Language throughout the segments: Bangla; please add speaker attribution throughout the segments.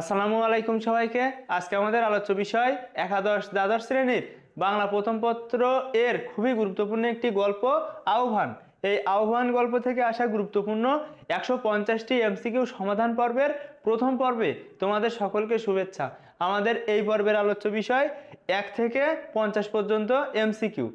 Speaker 1: আসসালামু আলাইকুম সবাইকে। আজকে আমাদের আলোচ্য বিষয় একাদশ দ্বাদশ শ্রেণির বাংলা প্রথম পত্র এর খুবই গুরুত্বপূর্ণ একটি গল্প, আহ্বান। এই আহ্বান গল্প থেকে আসা গুরুত্বপূর্ণ একশো পঞ্চাশটি এমসিকিউ সমাধান পর্বের প্রথম পর্বে তোমাদের সকলকে শুভেচ্ছা। আমাদের এই পর্বের আলোচ্য বিষয় এক থেকে পঞ্চাশ পর্যন্ত এমসিকিউ,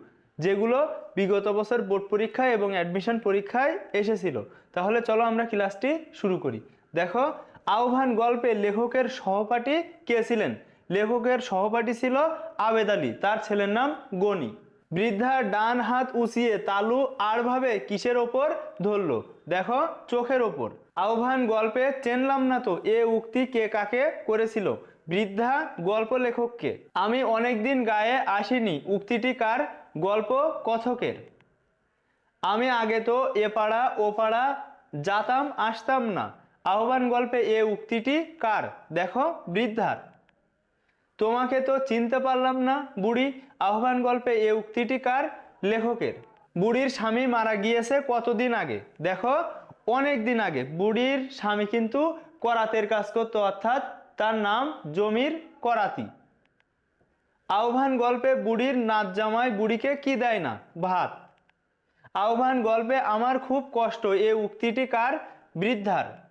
Speaker 1: যেগুলো বিগত বছর বোর্ড পরীক্ষায় এবং অ্যাডমিশন পরীক্ষায় এসেছিল। তাহলে চলো আমরা ক্লাসটি শুরু করি। দেখো আহ্বান গল্পে লেখকের সহপাঠী কে ছিলেন? লেখকের সহপাঠী ছিল আবেদ আলী, তার ছেলের নাম গনি। বৃদ্ধা ডান হাত উঁচিয়ে তালু আড়ভাবে কিসের ওপর ধরলো? দেখো, চোখের ওপর। আহ্বান গল্পে চেনলাম না তো এ উক্তি কে কাকে করেছিল? বৃদ্ধা গল্প লেখককে আমি অনেকদিন গায়ে আসিনি, উক্তিটি কার? গল্প কথকের। আমি আগে তো এ পাড়া ও পাড়া যাতাম, আসতাম না। আহ্বান গল্পে এ উক্তিটি কার? দেখো, বৃদ্ধার। তোমাকে তো চিনতে পারলাম না, বুড়ি। আহ্বান গল্পে এ উক্তিটি কার? লেখকের। বুড়ির স্বামী মারা গিয়েছে কতদিন আগে? দেখো, অনেক দিন আগে। বুড়ির স্বামী কিন্তু করাতের কাজ করতো, অর্থাৎ তার নাম জমির করাতি। আহ্বান গল্পে বুড়ির নাচ জামাই বুড়িকে কি দেয় না? ভাত। আহ্বান গল্পে আমার খুব কষ্ট, এ উক্তিটি কার? বৃদ্ধার।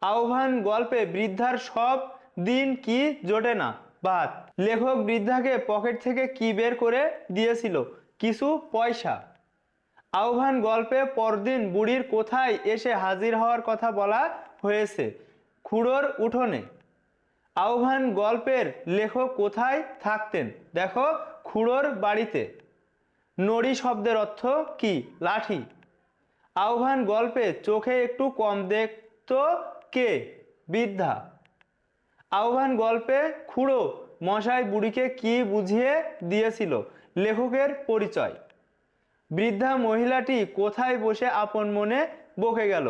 Speaker 1: আহ্বান গল্পে বৃদ্ধার সব দিন কি জোটে না? ভাত লেখক বৃদ্ধাকে পকেট থেকে কি বের করে দিয়েছিল? কিছু পয়সা। আহ্বান গল্পে পরদিন বুড়ির কোথায় এসে হাজির হওয়ার কথা বলা হয়েছে? খুড়োর উঠোনে। আহ্বান গল্পের লেখক কোথায় থাকতেন? দেখো খুড়োর বাড়িতে। নড়ি শব্দের অর্থ কি? লাঠি। আহ্বান গল্পে চোখে একটু কম দেখতো কে? বৃদ্ধা আহ্বান গল্পে খুড়ো মশাই বুড়িকে কি বুঝিয়ে দিয়েছিল? লেখকের পরিচয়। বৃদ্ধা মহিলাটি কোথায় বসে আপন মনে বকে গেল?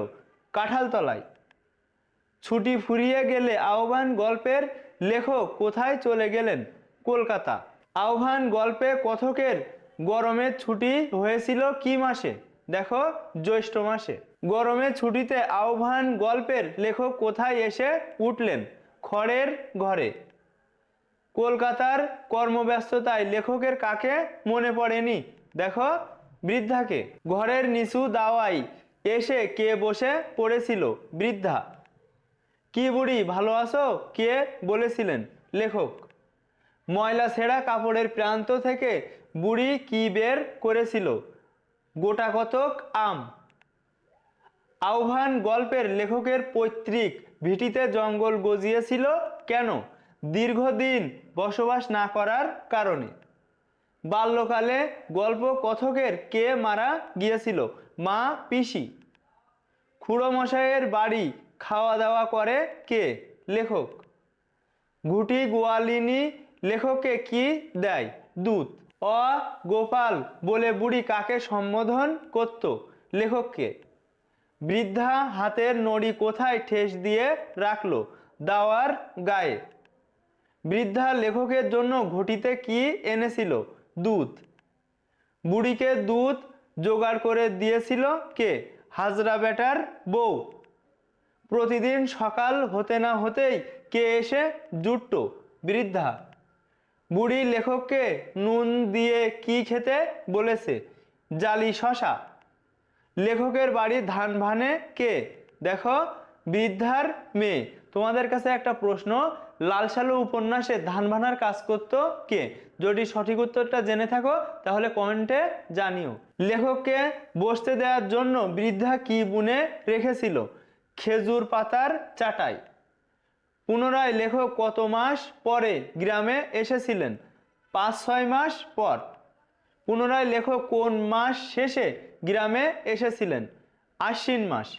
Speaker 1: কাঁঠালতলায়। ছুটি ফুরিয়ে গেলে আহ্বান গল্পের লেখক কোথায় চলে গেলেন? কলকাতা। আহ্বান গল্পে কথকের গরমের ছুটি হয়েছিল কি মাসে? দেখো জ্যৈষ্ঠ মাসে। গরমের ছুটিতে আহ্বান গল্পের লেখক কোথায় এসে উঠলেন? খড়ের ঘরে। কলকাতার কর্মব্যস্ততায় লেখকের কাকে মনে পড়েনি? দেখো, বৃদ্ধাকে। ঘরের নিচু দাওয়াই এসে কে বসে পড়েছিল? বৃদ্ধা। কি বুড়ি, ভালো আছো? কে বলেছিলেন লেখক? ময়লা ছেঁড়া কাপড়ের প্রান্ত থেকে বুড়ি কি বের করেছিল? গোটা কতক আম। আহ্বান গল্পের লেখকের পৈতৃক ভিটিতে জঙ্গল গজিয়েছিল কেন? দীর্ঘদিন বসবাস না করার কারণে। বাল্যকালে গল্প কথকের কে মারা গিয়েছিল? মা, পিসি। খুড়ো মশাইয়ের বাড়ি খাওয়া দাওয়া করে কে? লেখক। ঘুটি গোয়ালিনী লেখককে কি দেয়? দুধ অ, গোপাল বলে বুড়ি কাকে সম্বোধন করত? লেখককে। বৃদ্ধা হাতের নড়ি কোথায় ঠেস দিয়ে রাখল? দাওয়ার গায়ে। বৃদ্ধা লেখকের জন্য ঘটিতে কি এনেছিল? দুধ বুড়িকে দুধ জোগাড় করে দিয়েছিল কে? হাজরা বেটার বউ। প্রতিদিন সকাল হতে না হতেই কে এসে জুটত? বৃদ্ধা। বুড়ি লেখককে নুন দিয়ে কি খেতে বলেছে? জালি শশা। লেখকের বাড়ি ধান ভানে কে? দেখো, বৃদ্ধার মেয়ে। তোমাদের কাছে একটা প্রশ্ন লাল সালু উপন্যাসে ধান ভানার কাজ করত কে? যদি সঠিক উত্তরটা জেনে থাকো, তাহলে কমেন্টে জানিও। লেখককে বসতে দেওয়ার জন্য বৃদ্ধা কি বুনে রেখেছিল? খেজুর পাতার চাটাই। পুনরায় লেখক কত মাস পরে গ্রামে এসেছিলেন? পাঁচ, ছয় মাস পর। পুনরায় লেখক কোন মাস শেষে গ্রামে এসেছিলেন। আশ্বিন মাস।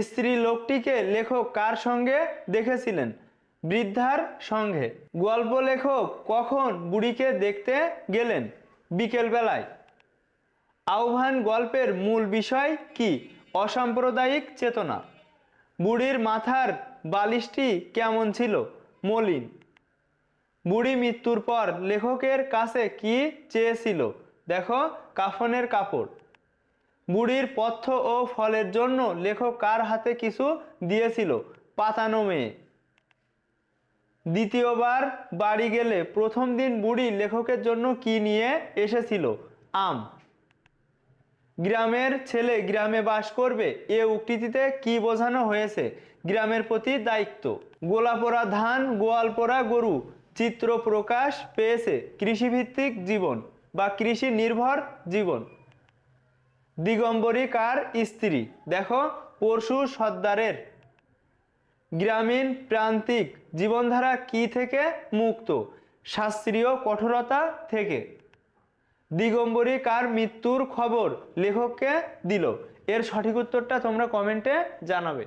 Speaker 1: স্ত্রী লোকটিকে লেখক কার সঙ্গে দেখেছিলেন? বৃদ্ধার সঙ্গে। গল্প লেখক কখন বুড়িকে দেখতে গেলেন? বিকেলবেলায়। আহ্বান গল্পের মূল বিষয় কি? অসাম্প্রদায়িক চেতনা। বুড়ির মাথার বালিশটি কেমন ছিল? মলিন। বুড়ি মৃত্যুর পর লেখকের কাছে কি চেয়েছিল? দেখো, কাফনের কাপড়। বুড়ির পথ্য ও ফলের জন্য লেখক কার হাতে কিছু দিয়েছিল? পাতানো মেয়ে। দ্বিতীয়বার বাড়ি গেলে প্রথম দিন বুড়ি লেখকের জন্য কি নিয়ে এসেছিল? আম। গ্রামের ছেলে গ্রামে বাস করবে, এ উক্তিটিতে কি বোঝানো হয়েছে? গ্রামের প্রতি দায়িত্ব। গোলাপোড়া ধান গোয়াল পোড়া গরু। চিত্র প্রকাশ পেয়েছে কৃষিভিত্তিক জীবন। বা কৃষি নির্ভর জীবন। দিগম্বরী কার স্ত্রী? দেখো, পরশু সর্দারের। গ্রামীণ প্রান্তিক জীবনধারা কি থেকে মুক্ত? শাস্ত্রীয় কঠোরতা থেকে। দিগম্বরী কার মৃত্যুর খবর লেখককে দিল? এর সঠিক উত্তরটা তোমরা কমেন্টে জানাবে।